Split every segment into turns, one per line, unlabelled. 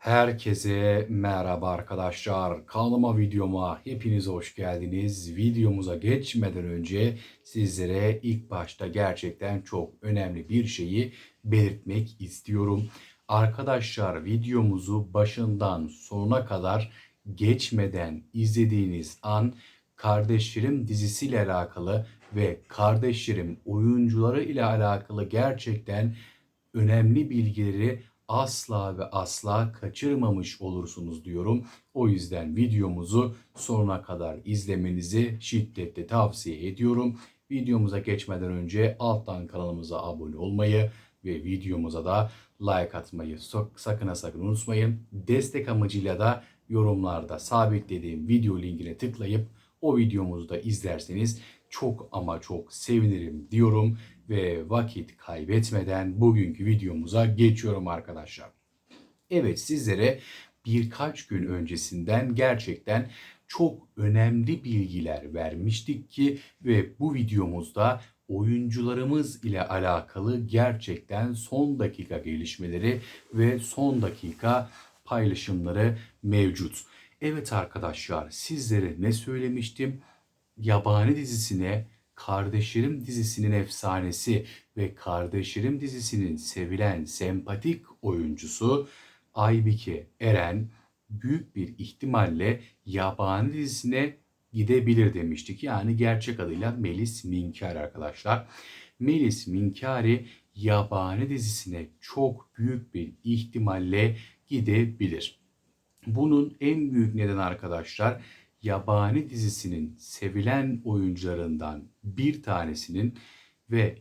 Herkese merhaba arkadaşlar. Kanalıma videoma hepiniz hoş geldiniz. Videomuza geçmeden önce sizlere ilk başta gerçekten çok önemli bir şeyi belirtmek istiyorum. Arkadaşlar videomuzu başından sonuna kadar geçmeden izlediğiniz an Kardeşlerim dizisiyle alakalı ve Kardeşlerim oyuncuları ile alakalı gerçekten önemli bilgileri asla ve asla kaçırmamış olursunuz diyorum. O yüzden videomuzu sonuna kadar izlemenizi şiddetle tavsiye ediyorum. Videomuza geçmeden önce alttan kanalımıza abone olmayı ve videomuza da like atmayı sakın ha sakın unutmayın. Destek amacıyla da yorumlarda sabitlediğim video linkine tıklayıp o videomuzu da izlerseniz çok ama çok sevinirim diyorum ve vakit kaybetmeden bugünkü videomuza geçiyorum arkadaşlar. Evet sizlere birkaç gün öncesinden gerçekten çok önemli bilgiler vermiştik ki ve bu videomuzda oyuncularımız ile alakalı gerçekten son dakika gelişmeleri ve son dakika paylaşımları mevcut. Evet arkadaşlar sizlere ne söylemiştim? Yabani dizisine Kardeşlerim dizisinin efsanesi ve Kardeşlerim dizisinin sevilen sempatik oyuncusu Aybike Eren büyük bir ihtimalle Yabani dizisine gidebilir demiştik. Yani gerçek adıyla Melis Minkari arkadaşlar. Melis Minkari Yabani dizisine çok büyük bir ihtimalle gidebilir. Bunun en büyük neden arkadaşlar Yabani dizisinin sevilen oyuncularından bir tanesinin ve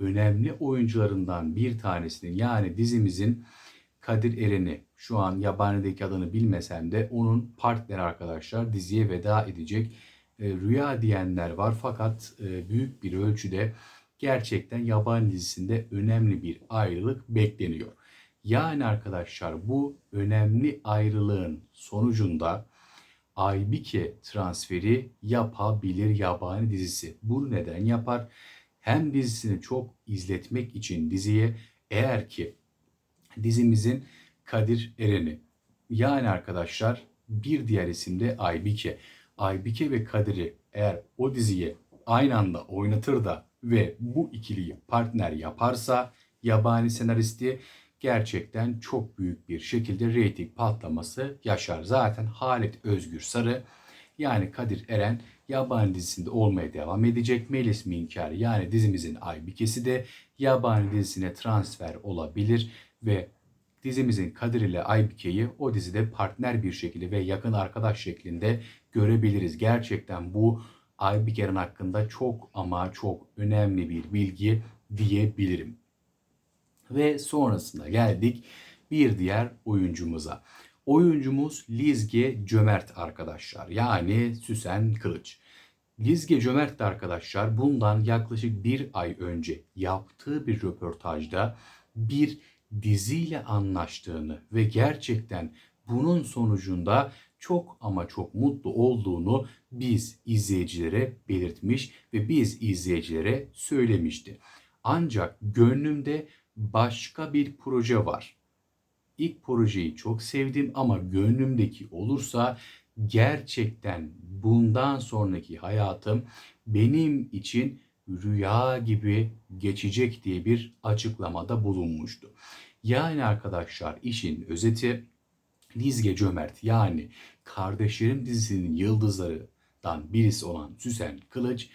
önemli oyuncularından bir tanesinin yani dizimizin Kadir Eren'i şu an Yabani'deki adını bilmesem de onun partneri arkadaşlar diziye veda edecek e, rüya diyenler var fakat e, büyük bir ölçüde gerçekten Yabani dizisinde önemli bir ayrılık bekleniyor. Yani arkadaşlar bu önemli ayrılığın sonucunda Aybike transferi yapabilir yabani dizisi. Bu neden yapar? Hem dizisini çok izletmek için diziye eğer ki dizimizin Kadir Eren'i yani arkadaşlar bir diğer isim de Aybike. Aybike ve Kadir'i eğer o diziye aynı anda oynatır da ve bu ikiliyi partner yaparsa yabani senaristi gerçekten çok büyük bir şekilde reyting patlaması yaşar. Zaten Halit Özgür Sarı yani Kadir Eren yabani dizisinde olmaya devam edecek. Melis Minkar yani dizimizin Aybikesi de yabani dizisine transfer olabilir ve dizimizin Kadir ile Aybike'yi o dizide partner bir şekilde ve yakın arkadaş şeklinde görebiliriz. Gerçekten bu Aybike'nin hakkında çok ama çok önemli bir bilgi diyebilirim. Ve sonrasında geldik bir diğer oyuncumuza. Oyuncumuz Lizge Cömert arkadaşlar. Yani Süsen Kılıç. Lizge Cömert de arkadaşlar bundan yaklaşık bir ay önce yaptığı bir röportajda bir diziyle anlaştığını ve gerçekten bunun sonucunda çok ama çok mutlu olduğunu biz izleyicilere belirtmiş ve biz izleyicilere söylemişti. Ancak gönlümde başka bir proje var. İlk projeyi çok sevdim ama gönlümdeki olursa gerçekten bundan sonraki hayatım benim için rüya gibi geçecek diye bir açıklamada bulunmuştu. Yani arkadaşlar işin özeti Lizge Cömert yani Kardeşlerim dizisinin yıldızlarından birisi olan Süsen Kılıç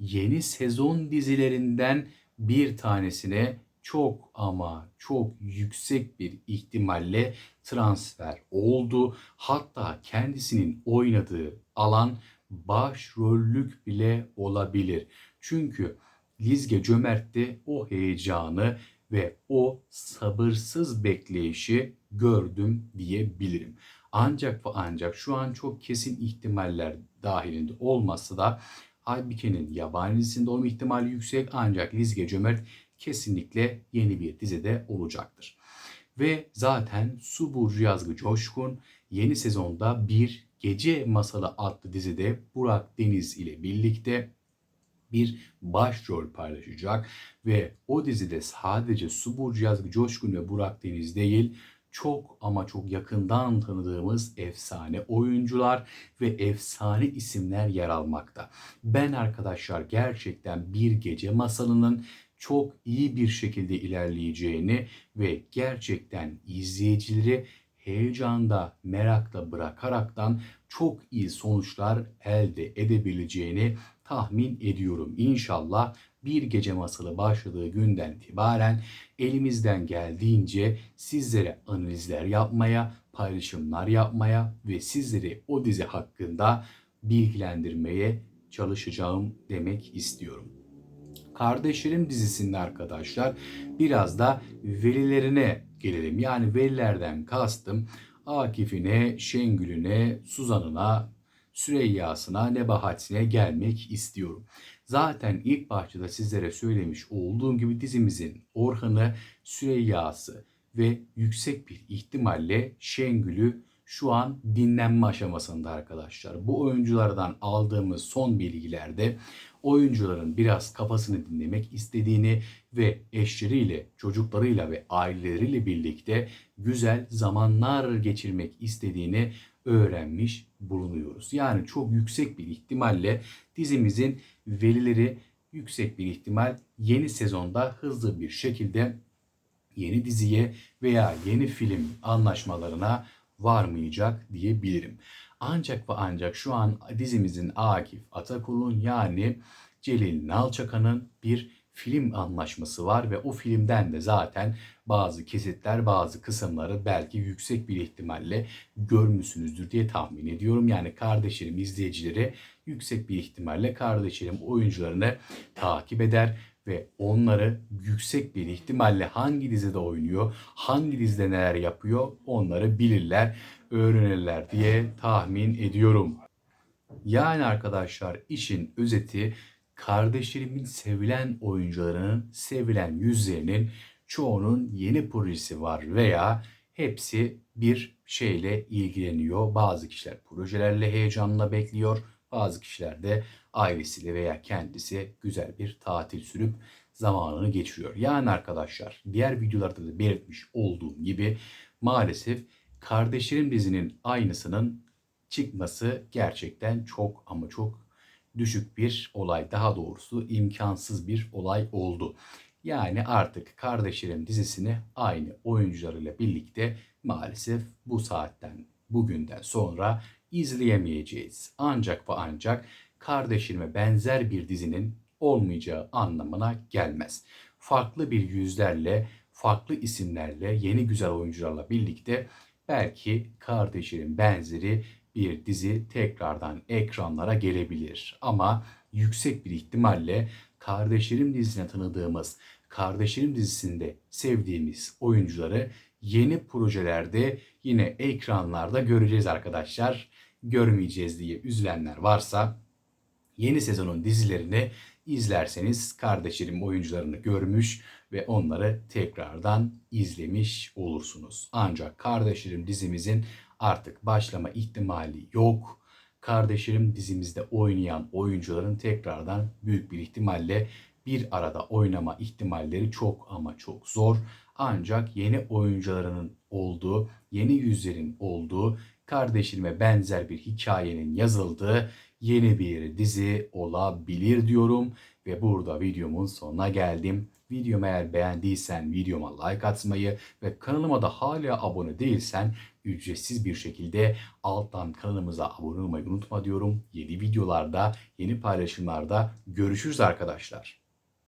yeni sezon dizilerinden bir tanesine çok ama çok yüksek bir ihtimalle transfer oldu. Hatta kendisinin oynadığı alan başrollük bile olabilir. Çünkü Lizge Cömert'te o heyecanı ve o sabırsız bekleyişi gördüm diyebilirim. Ancak ve ancak şu an çok kesin ihtimaller dahilinde olmasa da Aybike'nin yabani dizisinde olma ihtimali yüksek ancak Lizge Cömert kesinlikle yeni bir dizide olacaktır. Ve zaten Su Burcu Yazgı Coşkun yeni sezonda bir Gece Masalı adlı dizide Burak Deniz ile birlikte bir başrol paylaşacak ve o dizide sadece Su Burcu Yazgı Coşkun ve Burak Deniz değil çok ama çok yakından tanıdığımız efsane oyuncular ve efsane isimler yer almakta. Ben arkadaşlar gerçekten bir gece masalının çok iyi bir şekilde ilerleyeceğini ve gerçekten izleyicileri heyecanda, merakla bırakaraktan çok iyi sonuçlar elde edebileceğini tahmin ediyorum. İnşallah bir gece masalı başladığı günden itibaren elimizden geldiğince sizlere analizler yapmaya, paylaşımlar yapmaya ve sizleri o dizi hakkında bilgilendirmeye çalışacağım demek istiyorum. Kardeşlerim dizisinde arkadaşlar biraz da velilerine gelelim. Yani velilerden kastım Akif'ine, Şengül'üne, Suzan'ına, Süreyya'sına, Nebahat'ine gelmek istiyorum. Zaten ilk başta sizlere söylemiş olduğum gibi dizimizin Orhan'ı, Süreyya'sı ve yüksek bir ihtimalle Şengül'ü şu an dinlenme aşamasında arkadaşlar. Bu oyunculardan aldığımız son bilgilerde oyuncuların biraz kafasını dinlemek istediğini ve eşleriyle, çocuklarıyla ve aileleriyle birlikte güzel zamanlar geçirmek istediğini öğrenmiş bulunuyoruz. Yani çok yüksek bir ihtimalle dizimizin velileri yüksek bir ihtimal yeni sezonda hızlı bir şekilde yeni diziye veya yeni film anlaşmalarına varmayacak diyebilirim. Ancak ve ancak şu an dizimizin Akif Atakul'un yani Celil Nalçakan'ın bir film anlaşması var ve o filmden de zaten bazı kesitler, bazı kısımları belki yüksek bir ihtimalle görmüşsünüzdür diye tahmin ediyorum. Yani kardeşlerim izleyicileri yüksek bir ihtimalle kardeşlerim oyuncularını takip eder ve onları yüksek bir ihtimalle hangi dizide oynuyor, hangi dizide neler yapıyor onları bilirler, öğrenirler diye tahmin ediyorum. Yani arkadaşlar işin özeti kardeşlerimin sevilen oyuncularının sevilen yüzlerinin çoğunun yeni projesi var veya hepsi bir şeyle ilgileniyor. Bazı kişiler projelerle heyecanla bekliyor. Bazı kişiler de ailesiyle veya kendisi güzel bir tatil sürüp zamanını geçiriyor. Yani arkadaşlar diğer videolarda da belirtmiş olduğum gibi maalesef Kardeşlerim dizinin aynısının çıkması gerçekten çok ama çok düşük bir olay. Daha doğrusu imkansız bir olay oldu. Yani artık Kardeşlerim dizisini aynı oyuncularıyla birlikte maalesef bu saatten bugünden sonra izleyemeyeceğiz. Ancak ve ancak Kardeşlerime benzer bir dizinin olmayacağı anlamına gelmez. Farklı bir yüzlerle, farklı isimlerle, yeni güzel oyuncularla birlikte belki Kardeşlerim benzeri bir dizi tekrardan ekranlara gelebilir. Ama yüksek bir ihtimalle Kardeşlerim dizisine tanıdığımız, Kardeşlerim dizisinde sevdiğimiz oyuncuları yeni projelerde yine ekranlarda göreceğiz arkadaşlar. Görmeyeceğiz diye üzülenler varsa yeni sezonun dizilerini izlerseniz kardeşlerim oyuncularını görmüş ve onları tekrardan izlemiş olursunuz. Ancak kardeşlerim dizimizin artık başlama ihtimali yok. Kardeşlerim dizimizde oynayan oyuncuların tekrardan büyük bir ihtimalle bir arada oynama ihtimalleri çok ama çok zor. Ancak yeni oyuncularının olduğu, yeni yüzlerin olduğu, kardeşime benzer bir hikayenin yazıldığı yeni bir dizi olabilir diyorum. Ve burada videomun sonuna geldim. Videomu eğer beğendiysen videoma like atmayı ve kanalıma da hala abone değilsen ücretsiz bir şekilde alttan kanalımıza abone olmayı unutma diyorum. Yeni videolarda, yeni paylaşımlarda görüşürüz arkadaşlar.